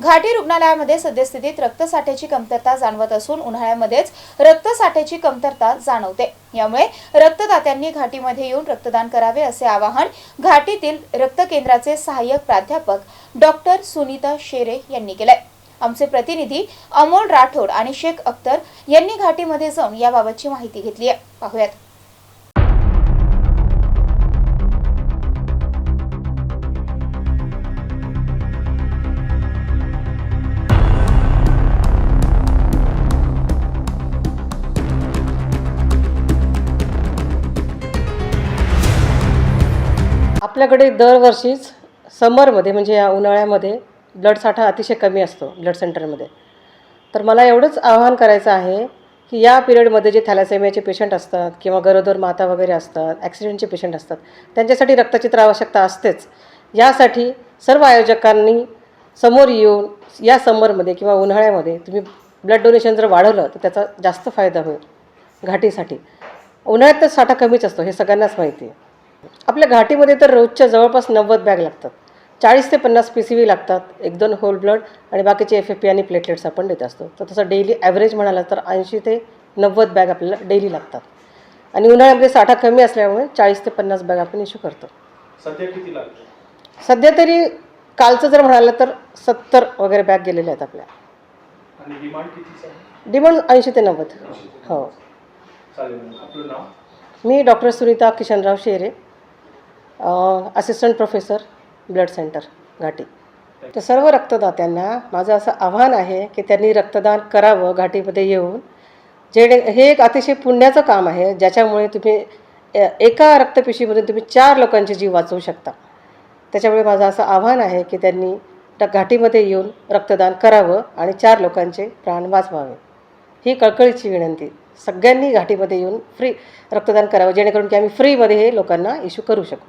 घाटी रुग्णालयामध्ये सद्यस्थितीत रक्तसाठ्याची कमतरता जाणवत असून उन्हाळ्यामध्येच रक्तसाठ्याची कमतरता जाणवते. यामुळे रक्तदात्यांनी घाटीमध्ये येऊन रक्तदान करावे असे आवाहन घाटीतील रक्त केंद्राचे सहाय्यक प्राध्यापक डॉक्टर सुनीता शेरे यांनी केलंय. आमचे प्रतिनिधी अमोल राठोड आणि शेख अख्तर यांनी घाटीमध्ये जाऊन याबाबतची माहिती घेतली आहे पाहूयात. आपल्याकडे दरवर्षीच समरमध्ये म्हणजे या उन्हाळ्यामध्ये ब्लड साठा अतिशय कमी असतो ब्लड सेंटरमध्ये तर मला एवढंच आवाहन करायचं आहे की या पिरियडमध्ये जे थॅलासेमियाचे पेशंट असतात किंवा गरोदर माता वगैरे असतात ॲक्सिडेंटचे पेशंट असतात त्यांच्यासाठी रक्ताची तर आवश्यकता असतेच. यासाठी सर्व आयोजकांनी समोर येऊन या समरमध्ये किंवा उन्हाळ्यामध्ये तुम्ही ब्लड डोनेशन जर वाढवलं तर त्याचा जास्त फायदा होईल घाटीसाठी. उन्हाळ्यात तर साठा कमीच असतो हे सगळ्यांनाच माहिती आहे. आपल्या घाटीमध्ये तर रोजच्या जवळपास नव्वद बॅग लागतात. चाळीस ते पन्नास पी सी व्ही लागतात. एक दोन होल ब्लड आणि बाकीचे एफ एफ पी आणि प्लेटलेट्स आपण देत असतो. तर तसं डेली ॲव्हरेज म्हणाला तर ऐंशी ते नव्वद बॅग आपल्याला डेली लागतात. आणि उन्हाळ्यामध्ये साठा कमी असल्यामुळे चाळीस ते पन्नास बॅग आपण इश्यू करतो. सध्या किती लागतं सध्या तरी कालचं जर म्हणालं तर सत्तर वगैरे बॅग गेलेले आहेत आपल्या. डिमांड ऐंशी ते नव्वद. हो. मी doctor Sunita Kishanrao Shere. Assistant professor blood centre Ghati. तर सर्व रक्तदात्यांना माझं असं आव्हान आहे की त्यांनी रक्तदान करावं घाटीमध्ये येऊन. जेणे हे एक अतिशय पुण्याचं काम आहे ज्याच्यामुळे तुम्ही एका रक्तपिशीमधून तुम्ही चार लोकांचे जीव वाचवू शकता. त्याच्यामुळे माझं असं आव्हान आहे की त्यांनी घाटीमध्ये येऊन रक्तदान करावं आणि चार लोकांचे प्राण वाचवावे. ही कळकळीची विनंती. सगळ्यांनी घाटीमध्ये येऊन फ्री रक्तदान करावं जेणेकरून की आम्ही फ्रीमध्ये हे लोकांना इश्यू करू शकू.